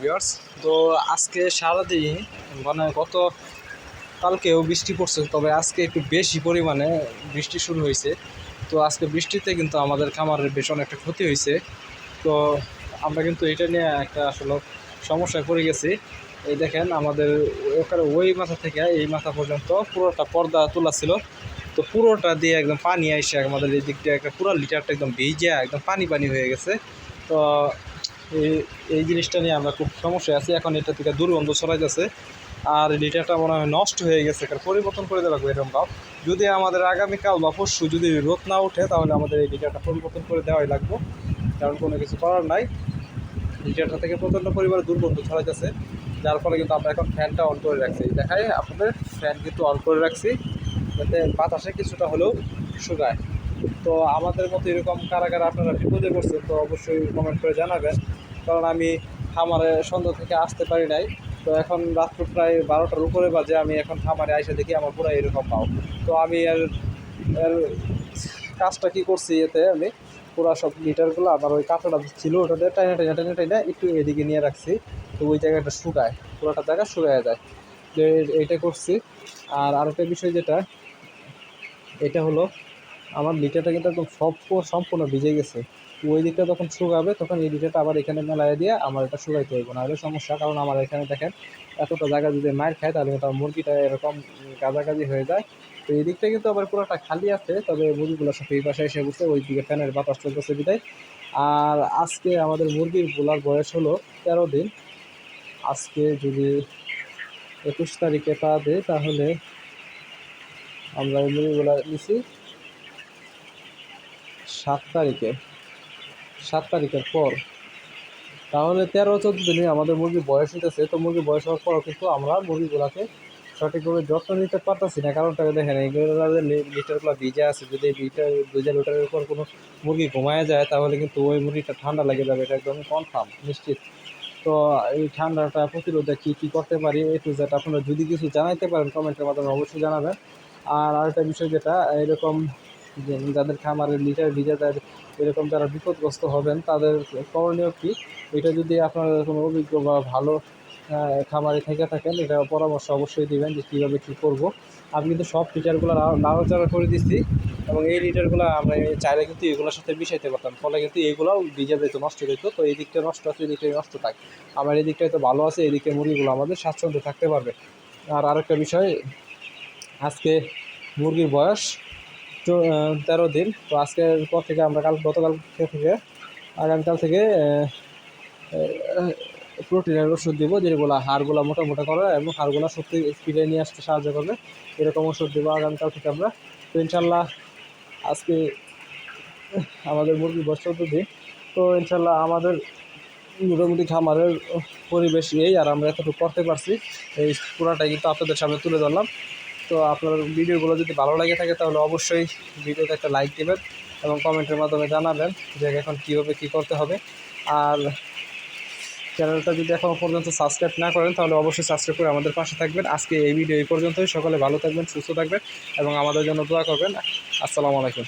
Viewers. তো আজকে সারাদিন মানে গত কালকেও বৃষ্টি পড়ছে, তবে আজকে একটু বেশি পরিমাণে বৃষ্টি শুরু হয়েছে। তো আজকে বৃষ্টিতে কিন্তু আমাদের খামারের বেশ অনেকটা ক্ষতি হয়েছে। তো আমরা কিন্তু এটা নিয়ে একটা আসলে সমস্যায় পড়ে গেছি। এই দেখেন, আমাদের ওখানে ওই মাথা থেকে এই মাথা পর্যন্ত পুরোটা পর্দা তোলা ছিল। তো পুরোটা দিয়ে একদম পানি এসে আমাদের এই দিক দিয়ে একটা পুরো লিটারটা একদম ভিজে, একদম পানি পানি হয়ে গেছে। তো এই এই জিনিসটা নিয়ে আমরা খুব সমস্যায় আছি। এখন এটা থেকে দুর্গন্ধ ছড়াই যাচ্ছে আর লিটারটা মনে হয় নষ্ট হয়ে গেছে। কারণ পরিবর্তন করে দেওয়া লাগবে এরকম ভাব। যদি আমাদের আগামীকাল বা পরশু যদি রোদ না ওঠে, তাহলে আমাদের এই লিটারটা পরিবর্তন করে দেওয়াই লাগবে। কারণ কোনো কিছু করার নাই। লিটারটা থেকে প্রচণ্ড পরিমাণে দুর্গন্ধ ছড়াই যাচ্ছে যার ফলে কিন্তু আমরা এখন ফ্যানটা অন করে রাখছি। দেখাই আপনাদের ফ্যান কিন্তু অন করে রাখছি। যাতে বাতাসে কিছুটা হলেও শুকায়। তো আমাদের মতো এরকম কারা কারা আপনারা বিপদে পড়ছেন, তো অবশ্যই কমেন্ট করে জানাবেন। কারণ আমি খামারে সন্ধ্যা থেকে আসতে পারি নাই। তো এখন রাত্র প্রায় বারোটার উপরে বাজে, আমি এখন খামারে আইসে দেখি আমার পুরো এরকম পাও। তো আমি এর এর কাজটা কী করছি এতে আমি, পুরো সব লিটারগুলো আমার ওই কাঁচাটা ছিল, ওটা দিয়ে টাইনা টাইনা টাইনা টাইনা একটু এদিকে নিয়ে রাখছি। তো ওই জায়গাটা শুকায়, পুরোটা জায়গা শুকায় যায়। তো এই- এইটা করছি। আর আরেকটা বিষয় যেটা, এটা হলো, আমার লিটারটা কিন্তু একদম সব সম্পূর্ণ ভিজে গেছে। ওই দিকটা যখন শুকাবে, তখন এই দিকটা আবার এখানে মেলায় দিয়ে আমার এটা শুকাইতে হইব। না হলে সমস্যা, কারণ আমার এখানে দেখেন, এতটা জায়গা যদি মার খায়, তাহলে কিন্তু মুরগিটা এরকম গাজাগাজি হয়ে যায়। তো এই দিকটা কিন্তু আবার পুরোটা খালি আছে, তবে মুরগিগুলো সব এই পাশে এসে বসে ওই দিকে ফ্যানের বাতাস চলতেছে বিদায়। আর আজকে আমাদের মুরগির গোলার বয়স হলো তেরো দিন। আজকে যদি একুশ তারিখে পা দেয়, তাহলে আমরা এই মুরগিগুলো নিছি সাত তারিখে। সাত তারিখের পর। তাহলে তেরো, চোদ্দ দিনে আমাদের মুরগির বয়স হইতেছে, তো মুরগির বয়স হওয়ার পরও কিন্তু আমরা মুরগিগুলোকে সঠিকভাবে যত্ন নিতে পারতেছি না। কারণটা দেখেন এইগুলো লিটারগুলো ভিজে আছে, যদি লিটার ভিজে লিটারের উপর কোনো মুরগি ঘুমায় যায়, তাহলে কিন্তু ওই মুরগিটা ঠান্ডা লেগে যাবে, এটা একদম কনফার্ম নিশ্চিত। তো এই ঠান্ডাটা প্রতিরোধে কী কী করতে পারি, এ টু জেড আপনারা যদি কিছু জানাইতে পারেন কমেন্টের মাধ্যমে অবশ্যই জানাবেন। আর আরেকটা বিষয় যেটা, এরকম যাদের খামারের লিটার ভিজে যায় এরকম যারা বিপদগ্রস্ত হবেন, তাদের করণীয় কী? এটা যদি আপনার কোনো অভিজ্ঞ বা ভালো খামারে থেকে থাকেন, এটা পরামর্শ অবশ্যই দিবেন যে কীভাবে কী করব। আমি কিন্তু সব লিটারগুলো নাড়াচাড়া করে দিচ্ছি এবং এই লিটারগুলো আমরা চাইলে কিন্তু এগুলোর সাথে মিশাইতে পারতাম। ফলে কিন্তু এগুলোও ভিজে যেত নষ্ট যেত তো এই দিকটা নষ্ট আছে, এই দিকটা নষ্ট থাকে। আমার এই তো ভালো আছে, এই দিকের মুরগিগুলো আমাদের স্বাচ্ছন্দ্যে থাকতে পারবে। আর আরেকটা বিষয়, আজকে মুরগির বয়স তেরো দিন। তো আজকের পর থেকে আমরা কাল গতকাল থেকে, আগামীকাল থেকে প্রোটিনের ওষুধ দিব যেগুলো হাড়গুলো মোটা মোটা করে এবং হাড়গুলো শক্তি ফিরে নিয়ে আসতে সাহায্য করবে। এরকম ওষুধ দেবো আগামীকাল থেকে আমরা। তো ইনশাল্লাহ আজকে আমাদের মুরগি চোদ্দ দিন। তো ইনশাল্লাহ আমাদের মোটামুটি খামারের পরিবেশ এই আর আমরা এতটুকু করতে পারছি। এই পুরাটাই কিন্তু আপনাদের সামনে তুলে ধরলাম। তো আপনার ভিডিওগুলো যদি ভালো লাগে থাকে তাহলে অবশ্যই ভিডিওতে একটা লাইক দেবেন এবং কমেন্টের মাধ্যমে জানাবেন যে এখন কীভাবে কী করতে হবে। আর চ্যানেলটা যদি এখনও পর্যন্ত সাবস্ক্রাইব না করেন তাহলে অবশ্যই সাবস্ক্রাইব করে আমাদের পাশে থাকবেন। আজকে এই ভিডিও এই পর্যন্তই। সকলে ভালো থাকবেন, সুস্থ থাকবেন এবং আমাদের জন্য দোয়া করবেন। আসসালামু আলাইকুম।